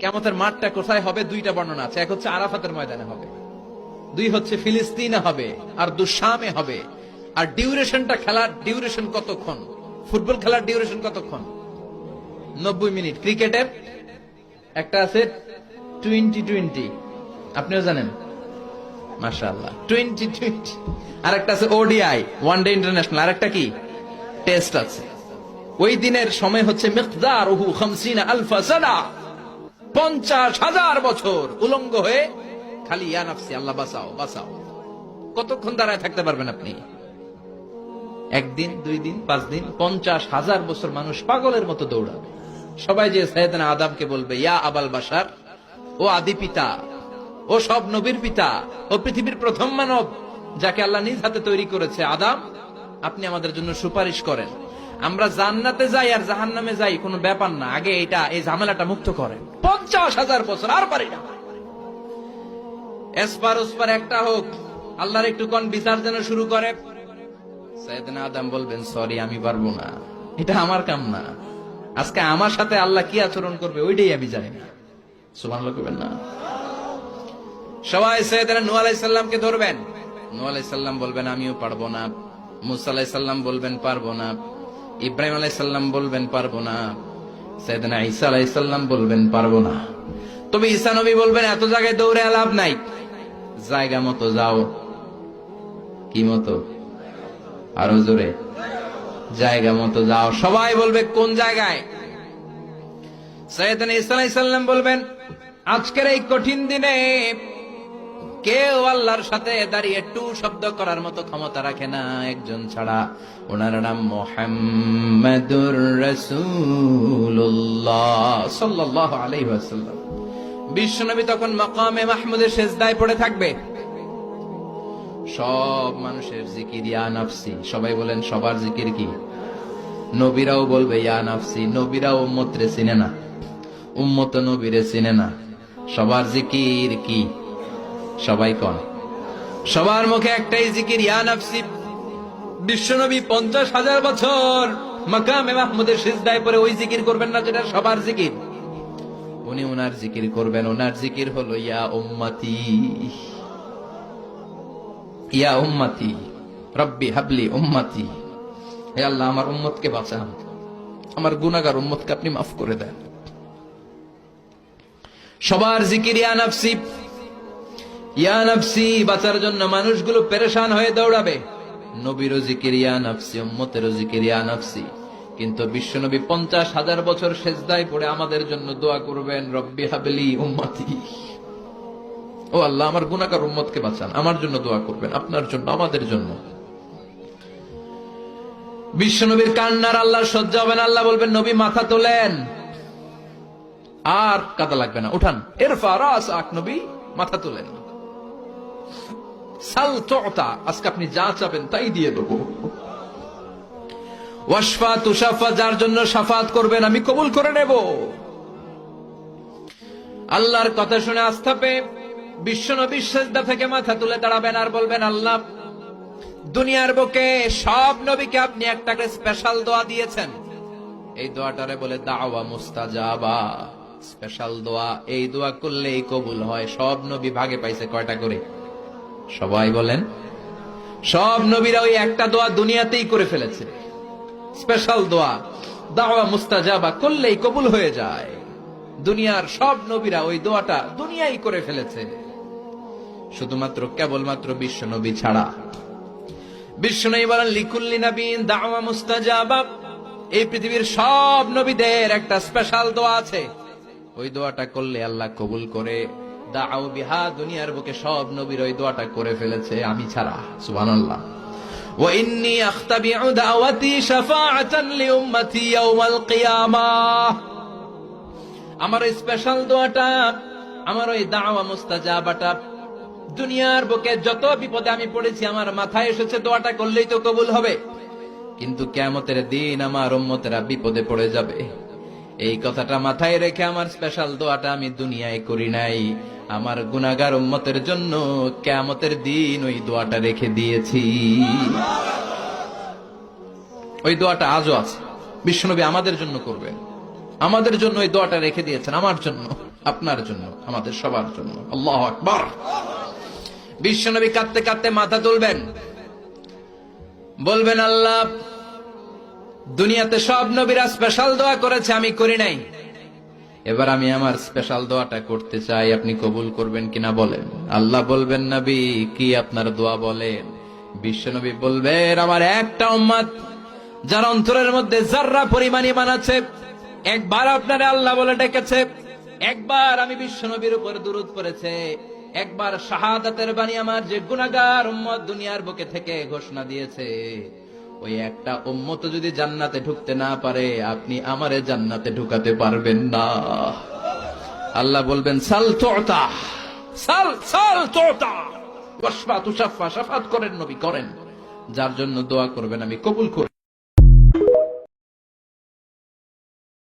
কেমতের মাঠটা কোথায় হবে দুইটা বর্ণনা আছে। এক হচ্ছে আরাফাতের ময়দানে হবে। দুই হচ্ছে ফিলিস্তিনে হবে আর দুঃসামে হবে। আর ডিউরেশনটা খেলার ডিউরেশন কতক্ষণ? ফুটবল খেলার ডিউরেশন কতক্ষণ? নব্বই মিনিট। ক্রিকেটের একটা আছে টোয়েন্টি টোয়েন্টি। আপনিও জানেন? মাশাআল্লাহ। Twenty twenty. আর একটা আছে ওডিআই, ওয়ান ডে ইন্টারন্যাশনাল। আর একটা কি? টেস্ট আছে। ওই দিনের সময় হচ্ছে মিকদার ওহু খামসিনা আলফা সানা। পঞ্চাশ হাজার বছর উলঙ্গ হয়ে খালি ইয়া নাফসি, আল্লাহ বাঁচাও বাঁচাও। কতক্ষণ দাঁড়ায় থাকতে পারবেন আপনি? একদিন, দুই দিন, পাঁচ দিন, পঞ্চাশ হাজার বছর মানুষ পাগলের মতো দৌড়াবে। সবাই যে সৈয়দনা আদামকে বলবে, ইয়া আবাল বাসার ও আদি পিতা, ও সব নবীর পিতা, ও পৃথিবীর প্রথম মানব, যাকে আল্লাহ নিজ হাতে তৈরি করেছে আদাম, আপনি আমাদের জন্য সুপারিশ করেন। আমরা জান্নাতে যাই আর জাহান্নামে যাই কোনো ব্যাপার না। আগে এটা, এই ঝামেলাটা মুক্ত করেন। পঞ্চাশ হাজার বছর, আর পারি না। এসপার ওসপার একটা হোক, আল্লাহর একটু কোন বিচার যেন শুরু করে। আদম বলবেন সরি আমি পারব না। এটা আমার কাম না। আজকে আমার সাথে আল্লাহ কি আচরণ করবে, ওইটাই আমি জানি না। সুমান করবেন না। সবাই আলাইহিস সালামকে ধরবেন। নূহ আলাইহিস সালাম বলবেন, আমিও পারব না। মুসা আলাইহিস সালাম বলবেন, পারব না। ইব্রাহিম আলাইহিস সালাম বলবেন, পারব না। সৈয়দনা ঈসা আলাইহিস সালাম বলবেন, পারব না। তবে ঈসা নবী বলবেন, এত জায়গায় দৌড়ে লাভ নাই। জায়গা মতো যাও। কি মতো? আরও জোরে। জায়গা মতো যাও। সবাই বলবে, কোন জায়গায়? বলবেন, আজকের এই কঠিন দিনে কেউ আল্লাহর সাথে দাঁড়িয়ে টু শব্দ করার মতো ক্ষমতা রাখে না একজন ছাড়া। ওনার নাম মোহাম্মদুর রসুল্লাহ আলাইহি ওয়াসাল্লাম। বিশ্বনবী তখন মাকামে মাহমুদের শেষদায় পড়ে থাকবে। সব মানুষের জিকির, ইয়া নাফসি। সবাই বলেন, সবার জিকির কি? নবীরাও বলবে, ইয়া নাফসি। নবীরাও উম্মতরে চিনে না। উম্মত নবীরে চিনে না। সবার জিকির কি? সবাই কন। সবার মুখে একটাই জিকির, ইয়া নাফসি, বিশ্বনবী পঞ্চাশ হাজার বছর মাহমুদের সিজদায় পরে ওই জিকির করবেন না যেটা সবার জিকির। উনি জিকির করবেন ওনার জিকির হলো, ইয়া উম্মতি ইয়া উম্মতি, রব্বি উম্মতি। আল্লাহ, আমার বাঁচান। আমার গুনাগার উম্মতকে আপনি মাফ করে দেন। সবার জিকির, ইয়া নাফসি বাঁচার জন্য মানুষগুলো পেরেশান হয়ে দৌড়াবে। নবীরও জিকির, ইয়া নাফসি, উম্মতেরও জিকির, ইয়া নাফসি। কিন্তু বিশ্বনবী পঞ্চাশ হাজার বছর সেজদায় পড়ে আমাদের জন্য দোয়া করবেন, রব্বি হাবলি উম্মতি। ও আল্লাহ, আমার গুনাকার উম্মতকে বাঁচান, আমার জন্য দোয়া করবেন, আপনার জন্য, আমাদের জন্য। বিশ্বনবীর কান্নার আল্লাহ সহ্য হবেন আল্লাহ বলবেন, নবী, মাথা তোলেন। আর কাদা লাগবে না, উঠান এর ফারাস আক নবী, মাথা তোলেন। সাল তোতা আজকে আপনি যা চাবেন তাই দিয়ে দেবো। ওয়াসফা তুষাফা যার জন্য সাফাত করবেন আমি কবুল করে নেব। আল্লাহর কথা শুনে আস্থা পেয়ে বিশ্ব নবিশ্বাসদা থেকে মাথা তুলে দাঁড়াবেন আর বলবেন, আল্লাহ, দুনিয়ার বুকে সব নবীকে আপনি একটা করে স্পেশাল দোয়া দিয়েছেন। এই দোয়াটারে বলে দাওয়া মুস্তাজাবা। স্পেশাল দোয়া, এই দোয়া করলেই কবুল হয়, সব নবী ভাগে পাইছে কয়টা করে? সবাই বলেন, সব নবীরা ওই একটা দোয়া দুনিয়াতেই করে ফেলেছে। স্পেশাল দোয়া, দাওয়া মুস্তাজাবা করলেই কবুল হয়ে যায়। দুনিয়ার সব নবীরা ওই দোয়াটা দুনিয়াই করে ফেলেছে। শুধুমাত্র কেবলমাত্র বিশ্ব নবী ছাড়া। বিশ্ব নবী বলেন, লিকুল্লি নবীন দাওয়া মুস্তাজাবা। এই পৃথিবীর সব নবীদের একটা স্পেশাল দোয়া আছে। ওই দোয়াটা করলে আল্লাহ কবুল করে। দাও বিহা দুনিয়ার বুকে সব নবীর ওই দোয়াটা করে ফেলেছে আমি ছাড়া সুবহানাল্লাহ وإني أختبع دعوتي شفاعة لأمتي يوم القيامة আমার ওই স্পেশাল দোয়াটা আমার ওই দাওয়া মুস্তাজাবাটা দুনিয়ার বুকে যত বিপদে আমি পড়েছি আমার মাথায় এসেছে দোয়াটা করলেই তো কবুল হবে কিন্তু কেমতের দিন আমার উম্মতেরা বিপদে পড়ে যাবে এই কথাটা মাথায় রেখে আমার স্পেশাল দোয়াটা আমি দুনিয়ায় করি নাই আমার গুনাগার উম্মতের জন্য কেমতের দিন ওই দোয়াটা রেখে দিয়েছি। ওই দোয়াটা আজও আছে। বিশ্বনবী আমাদের জন্য করবেন। আমাদের জন্য ওই দোয়াটা রেখে দিয়েছেন। আমার জন্য, আপনার জন্য, আমাদের সবার জন্য। আল্লাহ আকবার। বিশ্বনবী কাঁদতে কাঁদতে মাথা তুলবেন। বলবেন, আল্লাহ, দুনিয়াতে সব নবীরা স্পেশাল দোয়া করেছে, আমি করি নাই। এবার আমি আমার স্পেশাল দোয়াটা করতে চাই, আপনি কবুল করবেন কিনা বলেন? আল্লাহ বলবেন, নবী, কি আপনার দোয়া বলেন? বিশ্বনবী বলবেন, আমার একটা উম্মাদ যার অন্তরের মধ্যে জাররা পরিমাণ ইমান আছে, একবার আপনারে আল্লাহ বলে ডেকেছে, একবার আমি বিশ্বনবীর উপর দুরুদ করেছে একবার শাহাদাতের বাণী আমার যে গুনাহগার উম্মত দুনিয়ার বুকে থেকে ঘোষণা দিয়েছে। ওই একটা উম্মত যদি জান্নাতে ঢুকতে না পারে, আপনি আমারে জান্নাতে ঢুকাতে পারবেন না। আল্লাহ বলবেন, সাল তোতা, সাল সাল তোতা। করেন নবী, করেন। যার জন্য দোয়া করবেন আমি, কবুল করব